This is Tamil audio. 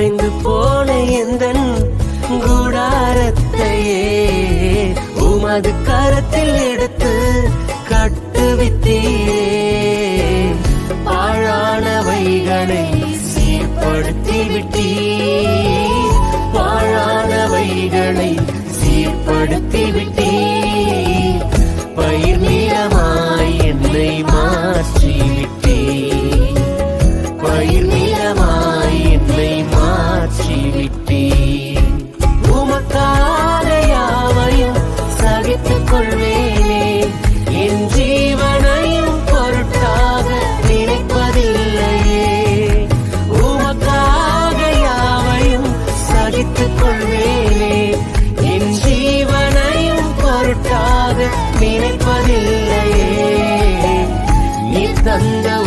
உடைந்து போன எந்த கூடாரத்தையே உமது கரத்தில் எடுத்து கட்டுவித்தீரே. பாழானவைகளை சீர்படுத்தி விட்டீர் பாழானவைகளை சீர்படுத்தி விட்டீர் பயிர் நிலமாய் என்னை மாற்றி வாழ்வேனே என் ஜீவனையும் பொருட்டாக நினைப்பதில்லையே. உமக்காக யாவையும் சகித்துக் கொள்வேனே. நினைப்பதில்லையே. நீ தந்த